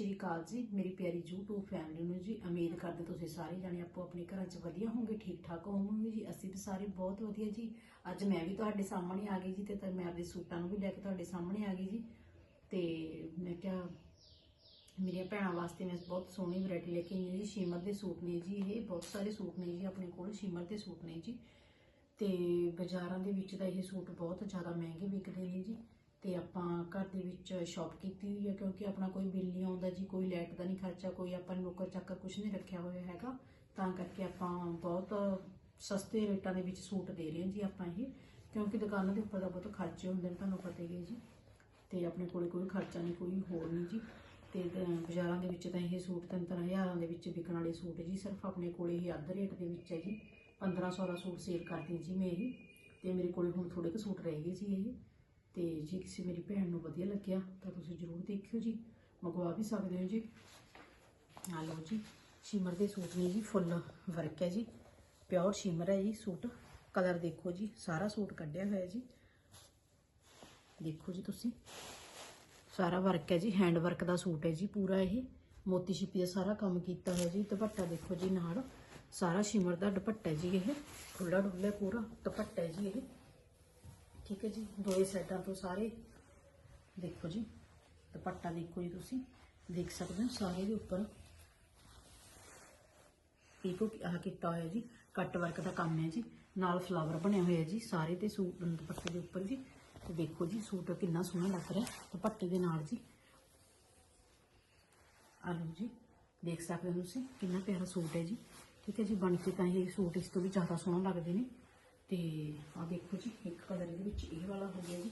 ਸ਼੍ਰੀ ਅਕਾਲ ਜੀ, ਮੇਰੀ ਪਿਆਰੀ YouTube ਫੈਮਿਲੀ ਨੂੰ ਜੀ, ਉਮੀਦ ਕਰਦੇ ਤੁਸੀਂ ਸਾਰੇ ਜਾਣੇ ਆਪੋ ਆਪਣੇ ਘਰਾਂ 'ਚ ਵਧੀਆ ਹੋਵੋਗੇ ਠੀਕ ਠਾਕ ਹੋਵੋਗੇ ਜੀ, ਅਸੀਂ ਵੀ ਸਾਰੇ ਬਹੁਤ ਵਧੀਆ ਜੀ। ਅੱਜ ਮੈਂ ਵੀ ਤੁਹਾਡੇ ਸਾਹਮਣੇ ਆ ਗਈ ਜੀ ਤੇ ਮੈਂ ਆਪਣੇ ਸੂਟਾਂ ਨੂੰ ਵੀ ਲੈ ਕੇ ਤੁਹਾਡੇ ਸਾਹਮਣੇ ਆ ਗਈ ਜੀ। ਤੇ ਮੈਂ ਕਿਹਾ, ਮੇਰੀਆਂ ਭੈਣਾਂ ਵਾਸਤੇ ਮੈਂ ਬਹੁਤ ਸੋਹਣੀ ਵੈਰਾਈਟੀ ਲੈ ਕੇ ਆਈ ਹਾਂ ਜੀ, ਸੀਮਰ ਦੇ ਸੂਟ ਨੇ ਜੀ ਇਹ, ਬਹੁਤ ਸਾਰੇ ਸੂਟ ਨੇ ਜੀ ਆਪਣੇ ਕੋਲ, ਸੀਮਰ ਦੇ ਸੂਟ ਨੇ ਜੀ। ਤੇ ਬਾਜ਼ਾਰਾਂ ਦੇ ਵਿੱਚ ਤਾਂ ਇਹ ਸੂਟ ਬਹੁਤ ਜ਼ਿਆਦਾ ਮਹਿੰਗੇ ਵਿਕਦੇ ਨੇ ਜੀ। ਤੇ ਆਪਾਂ ਘਰ ਦੇ ਵਿੱਚ ਸ਼ਾਪ ਕੀਤੀ ਹੋਈ ਹੈ ਕਿਉਂਕਿ ਆਪਣਾ ਕੋਈ ਬਿੱਲ ਨਹੀਂ ਆਉਂਦਾ ਜੀ, ਕੋਈ ਲਾਈਟ ਦਾ ਨਹੀਂ ਖਰਚਾ, ਕੋਈ ਆਪਾਂ ਨੇ ਨੌਕਰ ਚਾਕਰ ਕੁਝ ਨਹੀਂ ਰੱਖਿਆ ਹੋਇਆ ਹੈਗਾ। ਤਾਂ ਕਰਕੇ ਆਪਾਂ ਬਹੁਤ ਸਸਤੇ ਰੇਟਾਂ ਦੇ ਵਿੱਚ ਸੂਟ ਦੇ ਰਹੇ ਹਾਂ ਜੀ ਆਪਾਂ ਇਹ, ਕਿਉਂਕਿ ਦੁਕਾਨਾਂ ਦੇ ਉੱਪਰ ਦਾ ਬਹੁਤ ਖਰਚੇ ਹੁੰਦੇ ਨੇ, ਤੁਹਾਨੂੰ ਪਤਾ ਹੀ ਹੈ ਜੀ। ਤੇ ਆਪਣੇ ਕੋਲੇ ਕੋਈ ਖਰਚਾ ਨਹੀਂ, ਕੋਈ ਹੋਰ ਨਹੀਂ ਜੀ। ਤੇ ਬਾਜ਼ਾਰਾਂ ਦੇ ਵਿੱਚ ਤਾਂ ਇਹ ਸੂਟ ਤਿੰਨ ਤਿੰਨ ਹਜ਼ਾਰਾਂ ਦੇ ਵਿੱਚ ਵਿਕਣ ਵਾਲੇ ਸੂਟ ਜੀ, ਸਿਰਫ ਆਪਣੇ ਕੋਲੇ ਹੀ ਅੱਧ ਰੇਟ ਦੇ ਵਿੱਚ ਹੈ ਜੀ। 1500 ਦਾ ਸੂਟ ਸੇਲ ਕਰਦੀ ਜੀ ਮੈਂ ਇਹ। ਤੇ ਮੇਰੇ ਕੋਲੇ ਹੁਣ ਥੋੜੇ ਕੁ ਸੂਟ ਰਹਿ ਗਏ ਜੀ ਇਹ। ਤੇ ਜੇ ਕਿਸੇ ਮੇਰੀ ਭੈਣ ਨੂੰ ਵਧੀਆ ਲੱਗਿਆ, ਤਾਂ ਤੁਸੀਂ ਜ਼ਰੂਰ ਦੇਖਿਓ ਜੀ। ਮੰਗਵਾ ਵੀ ਸਕਦੇ ਹੋ ਜੀ। ਆ ਲਓ ਜੀ, ਸ਼ਿਮਰ ਦੇ ਸੂਟ ਨੇ ਜੀ, ਫੁੱਲ ਵਰਕ ਹੈ ਜੀ। ਪਿਓਰ ਸ਼ਿਮਰ ਹੈ ਜੀ ਸੂਟ। ਕਲਰ ਦੇਖੋ ਜੀ, ਸਾਰਾ ਸੂਟ ਕੱਢਿਆ ਹੋਇਆ ਜੀ। ਦੇਖੋ ਜੀ ਤੁਸੀਂ। ਸਾਰਾ ਵਰਕ ਹੈ ਜੀ ਹੈਂਡ ਵਰਕ ਦਾ ਸੂਟ ਹੈ ਜੀ ਪੂਰਾ ਇਹ। ਮੋਤੀ ਛਿਪੀ ਦਾ ਸਾਰਾ ਕੰਮ ਕੀਤਾ ਹੋਇਆ ਜੀ, ਦੁਪੱਟਾ ਦੇਖੋ ਜੀ ਨਾਲ। ਸਾਰਾ ਸ਼ਿਮਰ ਦਾ ਦੁਪੱਟਾ ਜੀ ਇਹ। ਖੁੱਲਾ ਡੁੱਲਾ ਪੂਰਾ ਦੁਪੱਟਾ ਜੀ ਇਹ। ਠੀਕ ਹੈ ਜੀ, ਦੋਏ ਸਾਈਡਾਂ ਤੋਂ ਸਾਰੇ। ਦੇਖੋ ਜੀ, ਦੁਪੱਟਾ ਦੇਖੋ ਜੀ ਤੁਸੀਂ, ਦੇਖ ਸਕਦੇ ਹੋ ਸਾਰੇ ਦੇ ਉੱਪਰ। ਪੀਕੋ ਆਹ ਕੀਤਾ ਹੋਇਆ ਜੀ, ਕੱਟ ਵਰਕ ਦਾ ਕੰਮ ਹੈ ਜੀ। ਨਾਲ ਫਲਾਵਰ ਬਣਿਆ ਹੋਇਆ ਜੀ, ਸਾਰੇ ਤੇ ਸੂਟ ਦੁਪੱਟੇ ਦੇ ਉੱਪਰ ਜੀ। ਤੇ ਦੇਖੋ ਜੀ, ਸੂਟ ਕਿੰਨਾ ਸੋਹਣਾ ਲੱਗ ਰਿਹਾ ਦੁਪੱਟੇ ਦੇ ਨਾਲ ਜੀ। ਆ ਲਓ ਜੀ, ਦੇਖ ਸਕਦੇ ਹੋ ਤੁਸੀਂ, ਕਿੰਨਾ ਪਿਆਰਾ ਸੂਟ ਹੈ ਜੀ। ਠੀਕ ਹੈ ਜੀ, ਬਣ ਕੇ ਤਾਂ ਇਹ ਸੂਟ ਇਸ ਤੋਂ ਵੀ ਜ਼ਿਆਦਾ ਸੋਹਣਾ ਲੱਗਦੇ ਨੇ। ਤੇ ਆ ਦੇਖੋ ਜੀ, ਇੱਕ ਕਲਰ ਦੇ ਵਿੱਚ ਇਹ ਵਾਲਾ ਹੋ ਗਿਆ ਜੀ।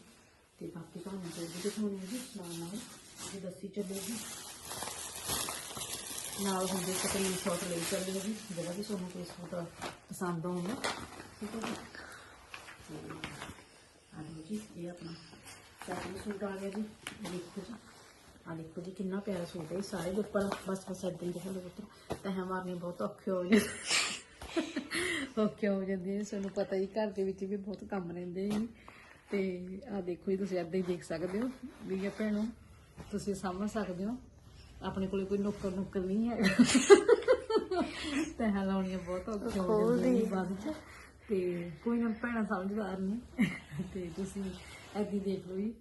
ਤੇ ਬਾਕੀ ਤੁਹਾਨੂੰ ਜੋ ਵੀ ਦਿਖਾਉਣੇ ਜੀ, ਨਾਲ ਨਾਲ ਜੀ ਦੱਸੀ ਚੱਲੋ ਜੀ। ਨਾਲ ਹੁੰਦੇ ਸਕਰੀਨ ਸ਼ਾਟ ਲਈ ਚੱਲਿਓ ਜੀ, ਜਿਹੜਾ ਵੀ ਤੁਹਾਨੂੰ ਕੋਈ ਸੂਟ ਪਸੰਦ ਆਉਂਦਾ। ਠੀਕ ਹੈ ਜੀ। ਤੇ ਆ ਲਓ ਜੀ, ਇਹ ਆਪਣਾ ਸੈਕਿੰਡ ਸੂਟ ਆ ਗਿਆ ਜੀ। ਦੇਖੋ ਜੀ ਆ ਦੇਖੋ ਜੀ, ਕਿੰਨਾ ਪਿਆਰਾ ਸੂਟ ਹੈ, ਇਹ ਸਾਰੇ ਦੇ ਉੱਪਰ ਬਸ ਬਸ ਏਦਾਂ ਹੀ ਦੇਖੋ ਪੁੱਤਰ। ਤਹਾਂ ਮਾਰਨੇ ਬਹੁਤ ਔਖੇ ਹੋ ਜਾਂਦੇ ਔਖੇ ਹੋ ਜਾਂਦੇ ਨੇ ਤੁਹਾਨੂੰ ਪਤਾ ਹੀ ਘਰ ਦੇ ਵਿੱਚ ਵੀ ਬਹੁਤ ਕੰਮ ਰਹਿੰਦੇ ਨੇ ਤੇ ਆ ਦੇਖੋ ਜੀ ਤੁਸੀਂ ਏਦਾਂ ਹੀ ਦੇਖ ਸਕਦੇ ਹੋ। ਵੀ ਇਹ ਭੈਣੋ ਤੁਸੀਂ ਸਮਝ ਸਕਦੇ ਹੋ। ਆਪਣੇ ਕੋਲੇ ਕੋਈ ਨੌਕਰ ਨੁੱਕਰ ਨਹੀਂ ਹੈ ਤਹਾਂ ਲਾਉਣੀਆਂ ਬਹੁਤ ਔਖੀਆਂ ਹੋ ਜਾਂਦੀਆਂ ਨੇ ਬਾਅਦ ਚ ਤੇ ਕੋਈ ਨਾ ਭੈਣਾਂ ਸਮਝਦਾਰ ਨੇ। ਤੇ ਤੁਸੀਂ ਏਦਾਂ ਦੇਖ ਲਓ ਜੀ।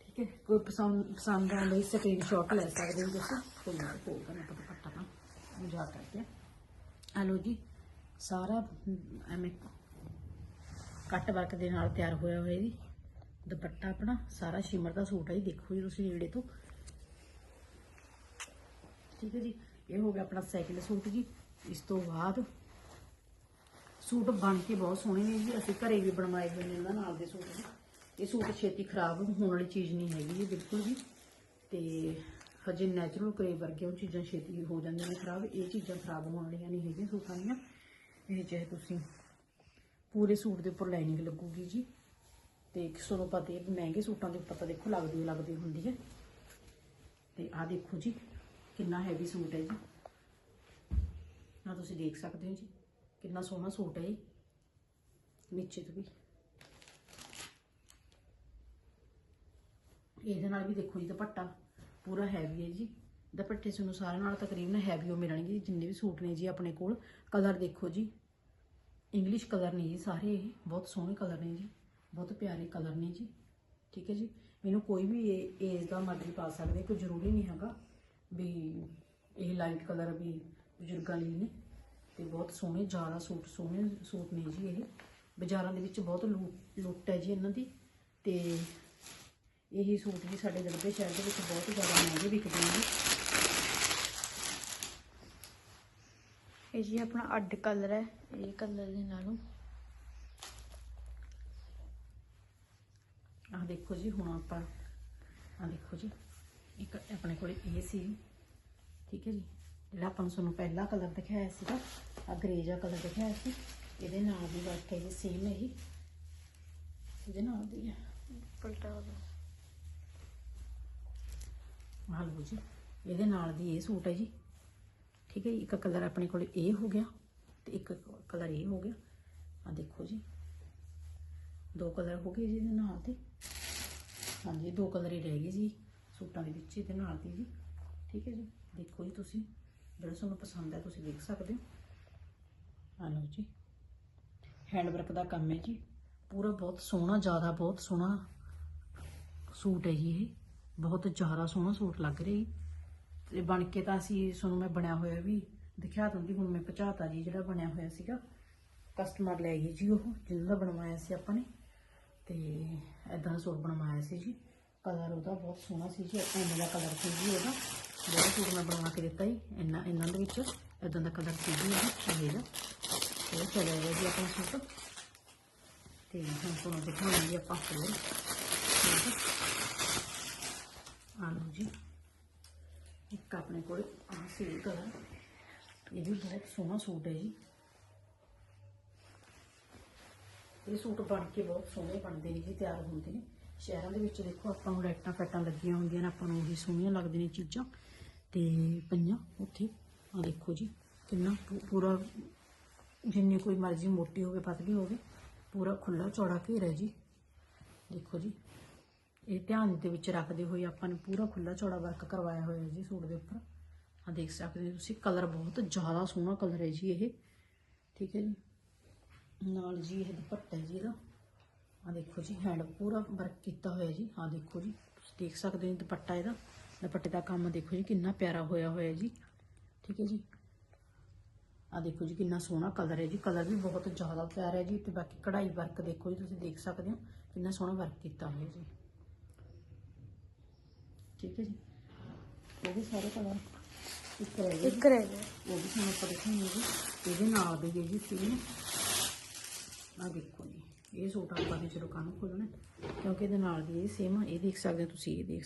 ਠੀਕ ਹੈ ਕੋਈ ਪਸੰਦ ਪਸੰਦ ਆਉਂਦਾ ਹੀ ਸਕਰੀਨਸ਼ਾਟ ਲੈ ਸਕਦੇ ਹੋ ਤੁਸੀਂ। ਕੋਈ ਨਾ ਕੋਈ ਕਰਨਾ ਪਤਾ ਪੱਟਾ ਤਾਂ। ਮਜ਼ਾ ਕਰਕੇ। ਆ ਲਓ ਜੀ। ਸਾਰਾ ਐਵੇਂ ਕੱਟ ਵਰਕ ਦੇ ਨਾਲ ਤਿਆਰ ਹੋਇਆ ਹੋਇਆ ਜੀ ਦੁਪੱਟਾ ਆਪਣਾ, ਸਾਰਾ ਸ਼ਿਮਰ ਦਾ ਸੂਟ ਹੈ ਜੀ, ਦੇਖੋ ਜੀ ਤੁਸੀਂ ਨੇੜੇ ਤੋਂ। ਠੀਕ ਹੈ ਜੀ, ਇਹ ਹੋ ਗਿਆ ਆਪਣਾ ਸੈਕਿੰਡ ਸੂਟ ਜੀ। ਇਸ ਤੋਂ ਬਾਅਦ ਸੂਟ ਬਣ ਕੇ ਬਹੁਤ ਸੋਹਣੇ ਨੇ ਜੀ, ਅਸੀਂ ਘਰੇ ਵੀ ਬਣਵਾਏ ਹੋਏ ਨੇ ਇਹਨਾਂ ਨਾਲ ਦੇ ਸੂਟ ਜੀ। ਇਹ ਸੂਟ ਛੇਤੀ ਖਰਾਬ ਹੋਣ ਵਾਲੀ ਚੀਜ਼ ਨਹੀਂ ਹੈਗੀ ਜੀ, ਬਿਲਕੁਲ ਜੀ। ਤੇ ਹਜੇ ਨੈਚੁਰਲ ਕਰੇ ਵਰਗੇ ਉਹ ਚੀਜ਼ਾਂ ਛੇਤੀ ਹੋ ਜਾਂਦੀਆਂ ਨੇ ਖਰਾਬ, ਇਹ ਚੀਜ਼ਾਂ ਖਰਾਬ ਹੋਣ ਵਾਲੀਆਂ ਨਹੀਂ ਹੈਗੀਆਂ ਸੂਟਾਂ ਦੀਆਂ। ਇਹ ਚਾਹੇ ਤੁਸੀਂ ਪੂਰੇ ਸੂਟ ਦੇ ਉੱਪਰ ਲਾਈਨਿੰਗ ਲੱਗੂਗੀ ਜੀ। ਤੇ ਕਿਸੇ ਪਤਾ ਹੈ ਮਹਿੰਗੇ ਸੂਟਾਂ ਦੇ ਉੱਪਰ ਤਾਂ ਦੇਖੋ ਲੱਗਦੀ ਲੱਗਦੀ ਹੁੰਦੀ ਹੈ। ਤੇ ਆਹ ਦੇਖੋ ਜੀ, ਕਿੰਨਾ ਹੈਵੀ ਸੂਟ ਹੈ ਜੀ। ਨਾ ਤੁਸੀਂ ਦੇਖ ਸਕਦੇ ਹੋ ਜੀ, ਕਿੰਨਾ ਸੋਹਣਾ ਸੂਟ ਹੈ ਜੀ ਨੀਚੇ ਤੋਂ ਵੀ। ਇਹਦੇ ਨਾਲ ਵੀ ਦੇਖੋ ਜੀ, ਦੁਪੱਟਾ ਪੂਰਾ ਹੈਵੀ ਹੈ ਜੀ। ਦੁਪੱਟੇ ਤੁਹਾਨੂੰ ਸਾਰਿਆਂ ਨਾਲ ਤਕਰੀਬਨ ਹੈਵੀ ਹੋ ਮਿਲਣਗੇ ਜਿੰਨੇ ਵੀ ਸੂਟ ਨੇ ਜੀ ਆਪਣੇ ਕੋਲ। ਕਲਰ ਦੇਖੋ ਜੀ। ਇੰਗਲਿਸ਼ ਕਲਰ ਨੇ ਜੀ ਸਾਰੇ ਇਹ ਬਹੁਤ ਸੋਹਣੇ ਕਲਰ ਨੇ ਜੀ, ਬਹੁਤ ਪਿਆਰੇ ਕਲਰ ਨੇ ਜੀ, ਠੀਕ ਹੈ ਜੀ। ਮੈਨੂੰ ਕੋਈ ਵੀ ਏਜ ਦਾ ਮਰਜ਼ੀ ਪਾ ਸਕਦੇ, ਕੋਈ ਜ਼ਰੂਰੀ ਨਹੀਂ ਹੈਗਾ ਵੀ ਇਹ ਲਾਈਟ ਕਲਰ ਵੀ ਬਜ਼ੁਰਗਾਂ ਲਈ ਨੇ। ਤੇ ਬਹੁਤ ਸੋਹਣੇ, ਜ਼ਿਆਦਾ ਸੂਟ, ਸੋਹਣੇ ਸੂਟ ਨੇ ਜੀ ਇਹ। ਬਾਜ਼ਾਰਾਂ ਦੇ ਵਿੱਚ ਬਹੁਤ ਲੁੱਟ ਲੁੱਟ ਹੈ ਜੀ ਇਹਨਾਂ ਦੀ। ਤੇ ਇਹੀ ਸੂਟ ਵੀ ਸਾਡੇ ਜਲਦੇ ਸ਼ਹਿਰ ਦੇ ਵਿੱਚ ਬਹੁਤ ਜ਼ਿਆਦਾ ਮਹਿੰਗੇ ਵਿਕਦੇ ਨੇ। ਇਹ ਜੀ ਆਪਣਾ ਅੱਡ ਕਲਰ ਹੈ ਇਹ ਕਲਰ ਦੇ ਨਾਲੋਂ। ਆਹ ਦੇਖੋ ਜੀ ਹੁਣ ਆਪਾਂ ਆਹ ਦੇਖੋ ਜੀ ਇੱਕ ਆਪਣੇ ਕੋਲੇ ਇਹ ਸੀ। ਠੀਕ ਹੈ ਜੀ ਜਿਹੜਾ ਆਪਾਂ ਨੂੰ ਤੁਹਾਨੂੰ ਪਹਿਲਾ ਕਲਰ ਦਿਖਾਇਆ ਸੀਗਾ ਆ ਗ੍ਰੇ ਜਿਹਾ ਕਲਰ ਦਿਖਾਇਆ ਸੀ ਇਹਦੇ ਨਾਲ ਦੀ ਵਰਕ ਹੈ ਜੀ ਸੇਮ ਹੈ ਹੀ ਇਹਦੇ ਨਾਲ ਦੀ ਹੈ। ਪਲਟਾ ਦੋ। ਆਹ ਲਓ ਜੀ ਇਹਦੇ ਨਾਲ ਦੀ ਇਹ ਸੂਟ ਹੈ ਜੀ। ਠੀਕ ਹੈ ਜੀ, ਇੱਕ ਕਲਰ ਆਪਣੇ ਕੋਲ ਇਹ ਹੋ ਗਿਆ ਤੇ ਇੱਕ ਕਲਰ ਇਹ ਹੋ ਗਿਆ। ਆ ਦੇਖੋ ਜੀ, ਦੋ ਕਲਰ ਹੋ ਗਏ ਜੀ ਇਹਦੇ ਨਾਲ ਦੇ ਹਾਂਜੀ, ਦੋ ਕਲਰ ਹੀ ਰਹਿ ਗਏ ਜੀ, ਸੂਟਾਂ ਦੇ ਵਿੱਚ ਇਹਦੇ ਨਾਲ ਦੀ ਜੀ। ਠੀਕ ਹੈ ਜੀ, ਦੇਖੋ ਜੀ ਤੁਸੀਂ, ਜਿਹੜਾ ਤੁਹਾਨੂੰ ਪਸੰਦ ਹੈ ਤੁਸੀਂ ਦੇਖ ਸਕਦੇ ਹੋ। ਆ ਲਓ ਜੀ ਹੈਂਡ ਵਰਕ ਦਾ ਕੰਮ ਹੈ ਜੀ। ਪੂਰਾ ਬਹੁਤ ਸੋਹਣਾ, ਜ਼ਿਆਦਾ ਬਹੁਤ ਸੋਹਣਾ ਸੂਟ ਹੈ ਜੀ ਇਹ। ਬਹੁਤ ਜ਼ਿਆਦਾ ਸੋਹਣਾ ਸੂਟ ਲੱਗ ਰਿਹਾ ਜੀ। ਤੇ ਬਣ ਕੇ ਤਾਂ ਅਸੀਂ ਤੁਹਾਨੂੰ ਮੈਂ ਬਣਿਆ ਹੋਇਆ ਵੀ ਦਿਖਾ ਦਿੰਦੀ ਹੁਣ ਮੈਂ ਪਹੁੰਚਾਤਾ ਜੀ ਜਿਹੜਾ ਬਣਿਆ ਹੋਇਆ ਸੀਗਾ। ਕਸਟਮਰ ਲੈ ਗਈ ਜੀ ਉਹ, ਜਿਹਨਾਂ ਦਾ ਬਣਵਾਇਆ ਸੀ ਆਪਾਂ ਨੇ। ਤੇ ਐਦਾਂ ਦਾ ਸੂਟ ਬਣਵਾਇਆ ਸੀ ਜੀ। ਕਲਰ ਉਹਦਾ ਬਹੁਤ ਸੋਹਣਾ ਸੀ ਜੀ ਐਵੇਂ ਦਾ ਕਲਰ ਸੀ ਜੀ ਉਹਦਾ। ਜਿਹੜਾ ਸੂਟ ਮੈਂ ਬਣਵਾ ਕੇ ਦਿੱਤਾ ਜੀ, ਇੰਨਾ ਇਹਨਾਂ ਦੇ ਵਿੱਚ ਐਦਾਂ ਦਾ ਕਲਰ ਸੀ ਜੀ ਇਹ ਇਹਦਾ ਇਹ ਚਲਿਆ ਗਿਆ ਜੀ ਆਪਣਾ ਸੂਟ। ਤੇ ਹੁਣ ਤੁਹਾਨੂੰ ਦਿਖਾਉਣਗੇ ਆਪਾਂ ਹੋਰ ਠੀਕ ਜੀ। ਇੱਕ ਆਪਣੇ ਕੋਲ ਆ ਸੀ ਕਲਰ ਇਹ ਵੀ ਬਹੁਤ ਸੋਹਣਾ ਸੂਟ ਹੈ ਜੀ। ਇਹ ਸੂਟ ਬਣ ਕੇ ਬਹੁਤ ਸੋਹਣੇ ਬਣਦੇ ਨੇ ਜੀ, ਤਿਆਰ ਹੁੰਦੇ ਨੇ। ਸ਼ਹਿਰਾਂ ਦੇ ਵਿੱਚ ਦੇਖੋ ਆਪਾਂ ਨੂੰ ਲਾਈਟਾਂ ਫੈਟਾਂ ਲੱਗੀਆਂ ਹੁੰਦੀਆਂ ਨੇ, ਆਪਾਂ ਨੂੰ ਉਹੀ ਸੋਹਣੀਆਂ ਲੱਗਦੀਆਂ ਨੇ ਚੀਜ਼ਾਂ। ਤੇ ਪਈਆਂ ਉੱਥੇ ਆ ਦੇਖੋ ਜੀ, ਕਿੰਨਾ ਪੂ- ਪੂਰਾ ਜਿੰਨੀ ਕੋਈ ਮਰਜ਼ੀ ਮੋਟੀ ਹੋਵੇ ਪਤਲੀ ਹੋਵੇ, ਪੂਰਾ ਖੁੱਲਾ ਚੌੜਾ ਘੇਰਾ ਹੈ ਜੀ। ਦੇਖੋ ਜੀ ਇਹ ਧਿਆਨ ਦੇ ਵਿੱਚ ਰੱਖਦੇ ਹੋਏ ਆਪਾਂ ਨੇ ਪੂਰਾ ਖੁੱਲਾ ਚੌੜਾ ਵਰਕ ਕਰਵਾਇਆ ਹੋਇਆ ਜੀ ਸੂਟ ਦੇ ਉੱਪਰ। ਆ ਦੇਖ ਸਕਦੇ ਹੋ ਤੁਸੀਂ ਕਲਰ ਬਹੁਤ ਜ਼ਿਆਦਾ ਸੋਹਣਾ ਕਲਰ ਹੈ ਜੀ ਇਹ। ਠੀਕ ਹੈ ਜੀ। ਨਾਲ ਜੀ ਇਹ ਦੁਪੱਟਾ ਜੀ ਇਹਦਾ। ਆ ਦੇਖੋ ਜੀ ਹੈਂਡ ਪੂਰਾ ਵਰਕ ਕੀਤਾ ਹੋਇਆ ਜੀ। ਆ ਦੇਖੋ ਜੀ, ਤੁਸੀਂ ਦੇਖ ਸਕਦੇ ਹੋ ਦੁਪੱਟਾ ਇਹਦਾ। ਦੁਪੱਟੇ ਦਾ ਕੰਮ ਦੇਖੋ ਜੀ, ਕਿੰਨਾ ਪਿਆਰਾ ਹੋਇਆ ਹੋਇਆ ਜੀ। ਠੀਕ ਹੈ ਜੀ। ਆ ਦੇਖੋ ਜੀ, ਕਿੰਨਾ ਸੋਹਣਾ ਕਲਰ ਹੈ ਜੀ। ਕਲਰ ਵੀ ਬਹੁਤ ਜ਼ਿਆਦਾ ਪਿਆਰਾ ਹੈ ਜੀ। ਤੇ ਬਾਕੀ ਕਢਾਈ ਵਰਕ ਦੇਖੋ ਜੀ, ਤੁਸੀਂ ਦੇਖ ਸਕਦੇ ਹੋ ਕਿੰਨਾ ਸੋਹਣਾ ਵਰਕ ਕੀਤਾ ਹੋਇਆ ਜੀ। ਠੀਕ ਹੈ ਜੀ। ਉਹ ਵੀ ਸਾਰੇ ਕਲਰ ਇੱਕ ਰਹਿ ਗਏ ਇੱਕ ਰਹਿ ਗਿਆ ਉਹ ਵੀ ਤੁਹਾਨੂੰ ਆਪਾਂ ਦਿਖਾਉਂਗੇ ਜੀ। ਇਹਦੇ ਨਾਲ ਦੇ ਗਏ ਜੀ ਸੀਨ ਆ ਦੇਖੋ ਜੀ। ਇਹ ਸੂਟ ਆਪਾਂ ਨੇ ਜਦੋਂ ਕੰਨ ਖੋਲਣਾ ਕਿਉਂਕਿ ਇਹਦੇ ਨਾਲ ਦੀ ਇਹ ਸੇਮ ਇਹ ਦੇਖ ਸਕਦੇ ਹੋ ਤੁਸੀਂ ਇਹ ਦੇਖ